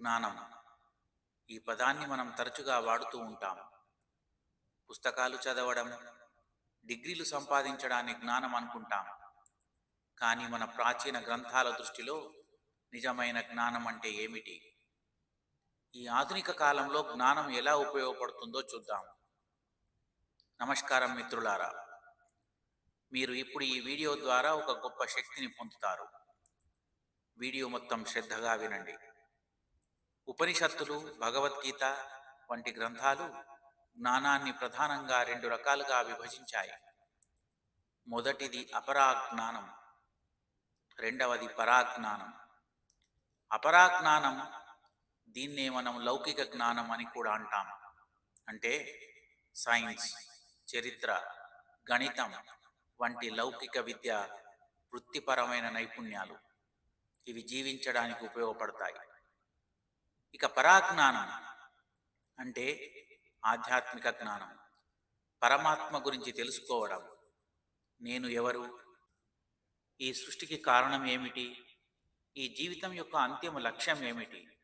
జ్ఞానం. ఈ పదాన్ని మనం తరచుగా వాడుతూ ఉంటాం. పుస్తకాలు చదవడం డిగ్రీలు సంపాదించడాన్ని జ్ఞానం అనుకుంటాం. కానీ మన ప్రాచీన గ్రంథాల దృష్టిలో నిజమైన జ్ఞానం అంటే ఏమిటి? ఈ ఆధునిక కాలంలో జ్ఞానం ఎలా ఉపయోగపడుతుందో చూద్దాం. నమస్కారం మిత్రులారా. మీరు ఇప్పుడు ఈ వీడియో ద్వారా ఒక గొప్ప శక్తిని పొందుతారు. వీడియో మొత్తం శ్రద్ధగా వినండి. ఉపనిషత్తులు భగవద్గీత వంటి గ్రంథాలు జ్ఞానాన్ని ప్రధానంగా రెండు రకాలుగా విభజించాయి. మొదటిది అపరాజ్ఞానం రెండవది పరాజ్ఞానం. అపరాజ్ఞానం దీన్నే మనం లౌకిక జ్ఞానం అని కూడా అంటాం. అంటే సైన్స్ చరిత్ర గణితం వంటి లౌకిక విద్య వృత్తిపరమైన నైపుణ్యాలు ఇవి జీవించడానికి ఉపయోగపడతాయి. ఇక పరాజ్ఞానం అంటే ఆధ్యాత్మిక జ్ఞానం. పరమాత్మ గురించి తెలుసుకోవడం. నేను ఎవరు? ఈ సృష్టికి కారణం ఏమిటి? ఈ జీవితం యొక్క అంతిమ లక్ష్యం ఏమిటి?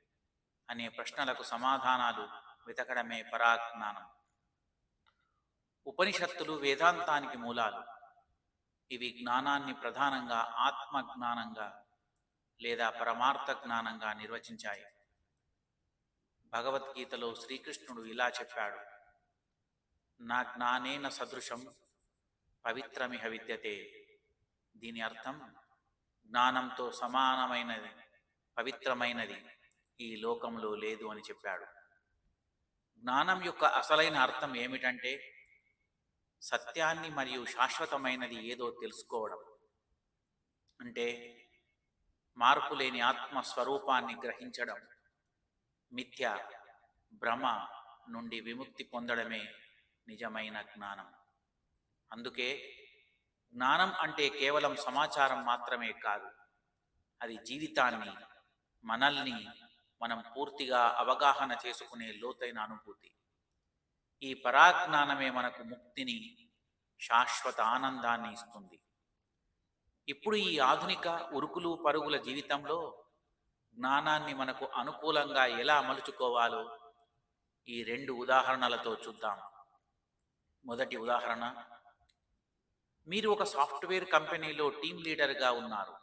అనే ప్రశ్నలకు సమాధానాలు వెతకడమే పరాజ్ఞానం. ఉపనిషత్తులు వేదాంతానికి మూలాలు. ఇవి జ్ఞానాన్ని ప్రధానంగా ఆత్మ జ్ఞానంగా లేదా పరమార్థ జ్ఞానంగా నిర్వచించాయి. భగవద్గీతలో శ్రీకృష్ణుడు ఇలా చెప్పాడు. నా జ్ఞానేన సదృశం పవిత్రమిహ విద్యతే. దీని అర్థం జ్ఞానంతో సమానమైనది పవిత్రమైనది ఈ లోకంలో లేదు అని చెప్పాడు. జ్ఞానం యొక్క అసలైన అర్థం ఏమిటంటే సత్యాన్ని మరియు శాశ్వతమైనది ఏదో తెలుసుకోవడం. అంటే మార్పులేని ఆత్మ స్వరూపాన్ని గ్రహించడం. మిథ్య భ్రమ నుండి విముక్తి పొందడమే నిజమైన జ్ఞానం. అందుకే జ్ఞానం అంటే కేవలం సమాచారం మాత్రమే కాదు అది జీవితాన్ని మనల్ని మనం పూర్తిగా అవగాహన చేసుకునే లోతైన అనుభూతి. ఈ పరాజ్ఞానమే మనకు ముక్తిని శాశ్వత ఆనందాన్ని ఇస్తుంది. ఇప్పుడు ఈ ఆధునిక ఉరుకులు పరుగుల జీవితంలో జ్ఞానాన్ని మనకు అనుకూలంగా ఎలా అమలుచుకోవాలో ఈ రెండు ఉదాహరణలతో చూద్దాం. మొదటి ఉదాహరణ మీరు ఒక సాఫ్ట్వేర్ కంపెనీలో టీం లీడర్గా ఉన్నారు.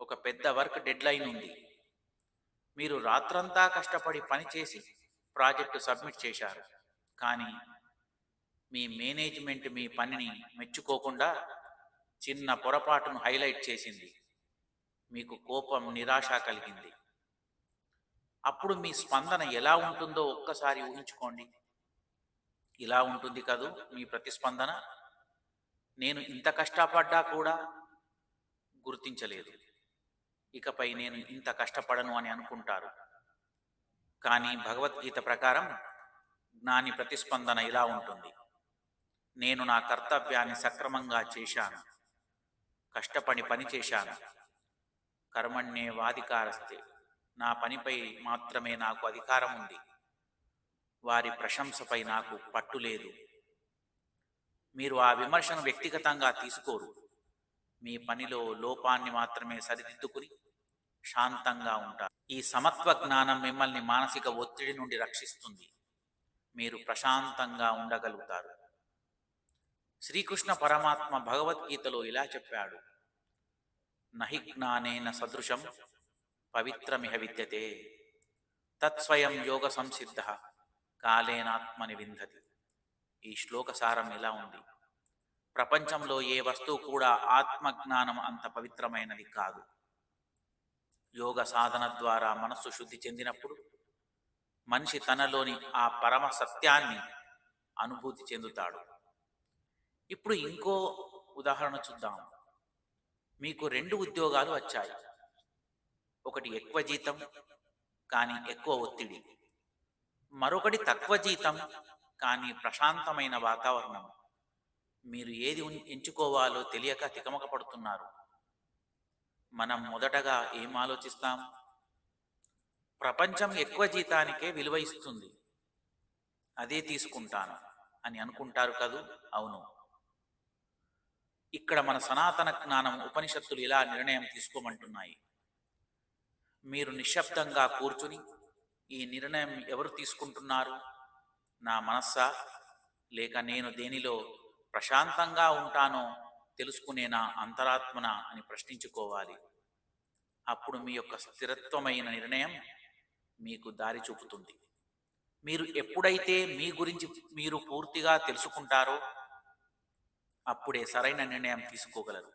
ఒక పెద్ద వర్క్ డెడ్లైన్ ఉంది. మీరు రాత్రంతా కష్టపడి పనిచేసి ప్రాజెక్టు సబ్మిట్ చేశారు. కానీ మీ మేనేజ్మెంట్ మీ పనిని మెచ్చుకోకుండా చిన్న పొరపాటును హైలైట్ చేసింది. మీకు కోపం నిరాశ కలిగింది. అప్పుడు మీ స్పందన ఎలా ఉంటుందో ఒక్కసారి ఊహించుకోండి. ఇలా ఉంటుంది కదూ మీ ప్రతిస్పందన? నేను ఇంత కష్టపడ్డా కూడా గుర్తించలేదు. ఇకపై నేను ఇంత కష్టపడను అని అనుకుంటారు. కానీ భగవద్గీత ప్రకారం జ్ఞాని ప్రతిస్పందన ఇలా ఉంటుంది. నేను నా కర్తవ్యాన్ని సక్రమంగా చేశాను. కష్టపడి పని చేశాను. కర్మణ్యే వాధికారస్తే. నా పనిపై మాత్రమే నాకు అధికారం ఉంది వారి ప్రశంసపై నాకు పట్టు లేదు. మీరు ఆ విమర్శను వ్యక్తిగతంగా తీసుకోరు. మీ పనిలో లోపాన్ని మాత్రమే సరిదిద్దుకుని శాంతంగా ఉంటారు. ఈ సమత్వ జ్ఞానం మిమ్మల్ని మానసిక ఒత్తిడి నుండి రక్షిస్తుంది. మీరు ప్రశాంతంగా ఉండగలుగుతారు. శ్రీకృష్ణ పరమాత్మ భగవద్గీతలో ఇలా చెప్పాడు. నహి జ్ఞానేన సదృశం పవిత్రమిహ విద్యతే. తత్స్వయం యోగ సంసిద్ధ. కాలేనాత్మని విందతి ఈ శ్లోక సారం ఇలా ఉంది? ప్రపంచంలో ఏ వస్తువు కూడా ఆత్మజ్ఞానం అంత పవిత్రమైనది కాదు. యోగ సాధన ద్వారా మనస్సు శుద్ధి చెందినప్పుడు మనిషి తనలోని ఆ పరమ సత్యాన్ని అనుభూతి చెందుతాడు. ఇప్పుడు ఇంకో ఉదాహరణ చూద్దాం. మీకు రెండు ఉద్యోగాలు వచ్చాయి. ఒకటి ఎక్కువ జీతం కానీ ఎక్కువ ఒత్తిడి. మరొకటి తక్కువ జీతం కానీ ప్రశాంతమైన వాతావరణం. మీరు ఏది ఎంచుకోవాలో తెలియక తికమక పడుతున్నారు. మనం మొదటగా ఏం ఆలోచిస్తాం? ప్రపంచం ఎక్కువ జీతానికే విలువ ఇస్తుంది. అదే తీసుకుంటాను అని అనుకుంటారు కదూ? అవును. ఇక్కడ మన సనాతన జ్ఞానం ఉపనిషత్తులు ఇలా నిర్ణయం తీసుకోమంటున్నాయి. మీరు నిశ్శబ్దంగా కూర్చుని ఈ నిర్ణయం ఎవరు తీసుకుంటున్నారు? నా మనస్సా? లేక నేను దేనిలో ప్రశాంతంగా ఉంటానో తెలుసుకునే నా అంతరాత్మన అని ప్రశ్నించుకోవాలి. అప్పుడు మీ యొక్క స్థిరత్వమైన నిర్ణయం మీకు దారి చూపుతుంది. మీరు ఎప్పుడైతే మీ గురించి మీరు పూర్తిగా తెలుసుకుంటారో అప్పుడే సరైన నిర్ణయం తీసుకోగలరు.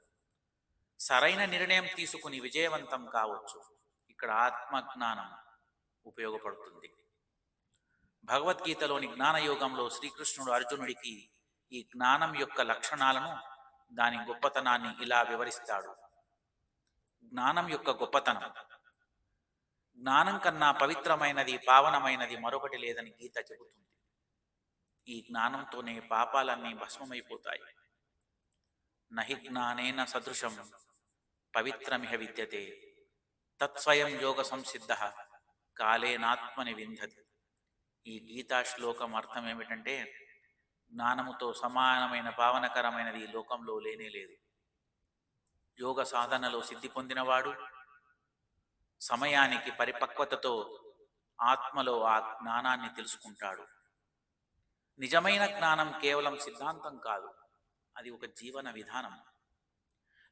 సరైన నిర్ణయం తీసుకుని విజయవంతం కావచ్చు. ఇక్కడ ఆత్మజ్ఞానం ఉపయోగపడుతుంది. భగవద్గీతలోని జ్ఞానయోగంలో శ్రీకృష్ణుడు అర్జునుడికి ఈ జ్ఞానం యొక్క లక్షణాలను దాని గొప్పతనాన్ని ఇలా వివరిస్తాడు. జ్ఞానం యొక్క గొప్పతనం. జ్ఞానం కన్నా పవిత్రమైనది పావనమైనది మరొకటి లేదని గీత చెబుతుంది. ఈ జ్ఞానంతోనే పాపాలన్నీ భస్మమైపోతాయి. నహి జ్ఞానేన సదృశం. పవిత్రమిహ విద్యతే. తత్స్వయం యోగ సంసిద్ధ. కాలేనాత్మని వింధతి. ఈ గీతా శ్లోకం అర్థం ఏమిటంటే జ్ఞానముతో సమానమైన పావనకరమైనది ఈ లోకంలో లేనే లేదు. యోగ సాధనలో సిద్ధి పొందినవాడు సమయానికి పరిపక్వతతో ఆత్మలో ఆ జ్ఞానాన్ని తెలుసుకుంటాడు. నిజమైన జ్ఞానం కేవలం సిద్ధాంతం కాదు. అది ఒక జీవన విధానం.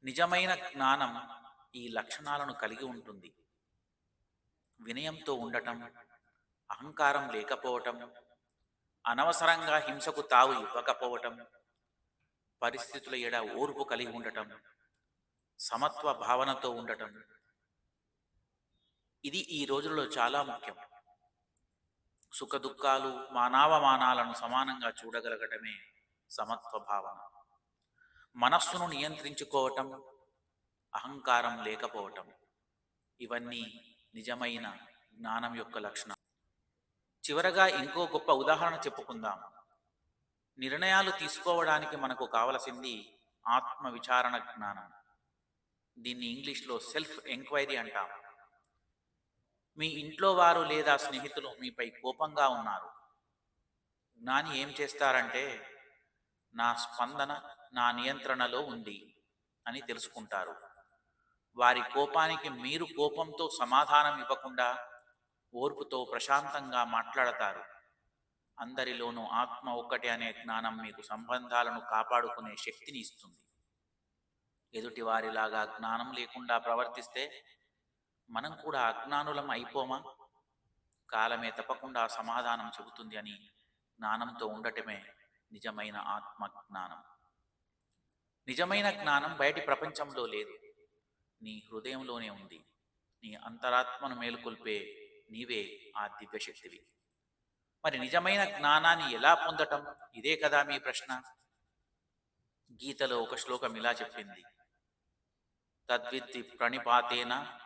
నిజమైన జ్ఞానం ఈ లక్షణాలను కలిగి ఉంటుంది. వినయంతో ఉండటం అహంకారం లేకపోవటం అనవసరంగా హింసకు తావు ఇవ్వకపోవటం పరిస్థితుల ఎడ ఓర్పు కలిగి ఉండటం సమత్వ భావనతో ఉండటం. ఇది ఈ రోజుల్లో చాలా ముఖ్యం. సుఖ దుఃఖాలు మానవమానాలను సమానంగా చూడగలగటమే సమత్వ భావన. మనస్సును నియంత్రించుకోవటం అహంకారం లేకపోవటం ఇవన్నీ నిజమైన జ్ఞానం యొక్క లక్షణం చివరగా ఇంకో గొప్ప ఉదాహరణ చెప్పుకుందాం. నిర్ణయాలు తీసుకోవడానికి మనకు కావలసింది ఆత్మ విచారణ జ్ఞానం. దీన్ని ఇంగ్లీష్లో సెల్ఫ్ ఎంక్వైరీ అంటాం. మీ ఇంట్లో వారు లేదా స్నేహితులు మీపై కోపంగా ఉన్నారు. జ్ఞాని ఏం చేస్తారంటే నా స్పందన నా నియంత్రణలో ఉంది అని తెలుసుకుంటారు. వారి కోపానికి మీరు కోపంతో సమాధానం ఇవ్వకుండా ఓర్పుతో ప్రశాంతంగా మాట్లాడతారు. అందరిలోనూ ఆత్మ ఒక్కటి అనే జ్ఞానం మీకు సంబంధాలను కాపాడుకునే శక్తిని ఇస్తుంది. ఎదుటి వారిలాగా జ్ఞానం లేకుండా ప్రవర్తిస్తే మనం కూడా అజ్ఞానులం అయిపోమా? కాలమే తప్పకుండా సమాధానం చెబుతుంది అని జ్ఞానంతో ఉండటమే నిజమైన ఆత్మ జ్ఞానం నిజమైన జ్ఞానం బయటి ప్రపంచంలో లేదు. నీ హృదయంలోనే ఉంది. నీ అంతరాత్మను మేలుకొల్పే నీవే ఆ దివ్యశక్తివి. మరి నిజమైన జ్ఞానాన్ని ఎలా పొందటం? ఇదే కదా మీ ప్రశ్న. గీతలో ఒక శ్లోకం ఇలా చెప్పింది. తద్విద్ది ప్రణిపాతేన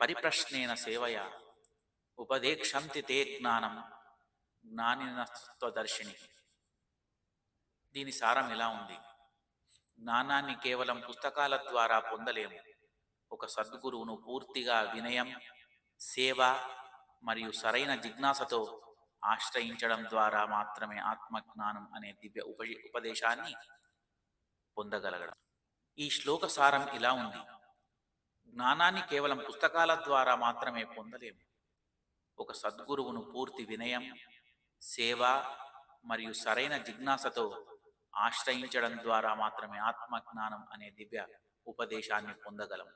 పరిప్రశ్నేన సేవయ ఉపదేక్షంతి తే జ్ఞానం జ్ఞానినత్వదర్శిని దీని సారం ఇలా ఉంది. జ్ఞానాన్ని కేవలం పుస్తకాల ద్వారా పొందలేము. ఒక సద్గురువును పూర్తిగా వినయం సేవ మరియు సరైన జిజ్ఞాసతో ఆశ్రయించడం ద్వారా మాత్రమే ఆత్మజ్ఞానం అనే దివ్య ఉప ఉపదేశాన్ని పొందగలగడం. ఈ శ్లోక సారం ఇలా ఉంది. జ్ఞానాన్ని కేవలం పుస్తకాల ద్వారా మాత్రమే పొందలేము. ఒక సద్గురువును పూర్తి వినయం సేవ మరియు సరైన జిజ్ఞాసతో ఆశ్రయించడం ద్వారా మాత్రమే ఆత్మజ్ఞానం అనే దివ్య ఉపదేశాన్ని పొందగలం.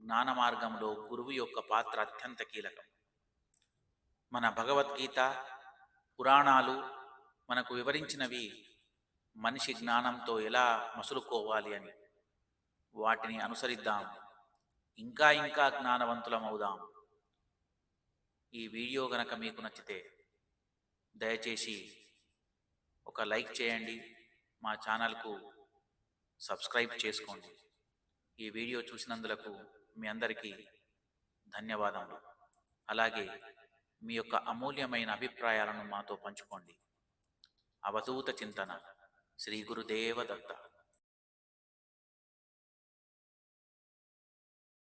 జ్ఞాన మార్గంలో గురువు యొక్క పాత్ర అత్యంత కీలకం. మన భగవద్గీత పురాణాలు మనకు వివరించినవి మనిషి జ్ఞానంతో ఎలా మసులుకోవాలి అని. వాటిని అనుసరిద్దాం. ఇంకా ఇంకా జ్ఞానవంతులం అవుదాం. ఈ వీడియో గనక మీకు నచ్చితే దయచేసి ఒక లైక్ చేయండి. మా ఛానల్కు సబ్స్క్రైబ్ చేసుకోండి. ఈ వీడియో చూసినందులకు మీ అందరికీ ధన్యవాదములు. అలాగే మీ యొక్క అమూల్యమైన అభిప్రాయాలను మాతో పంచుకోండి. అవధూత చింతన. శ్రీ గురుదేవ దత్త.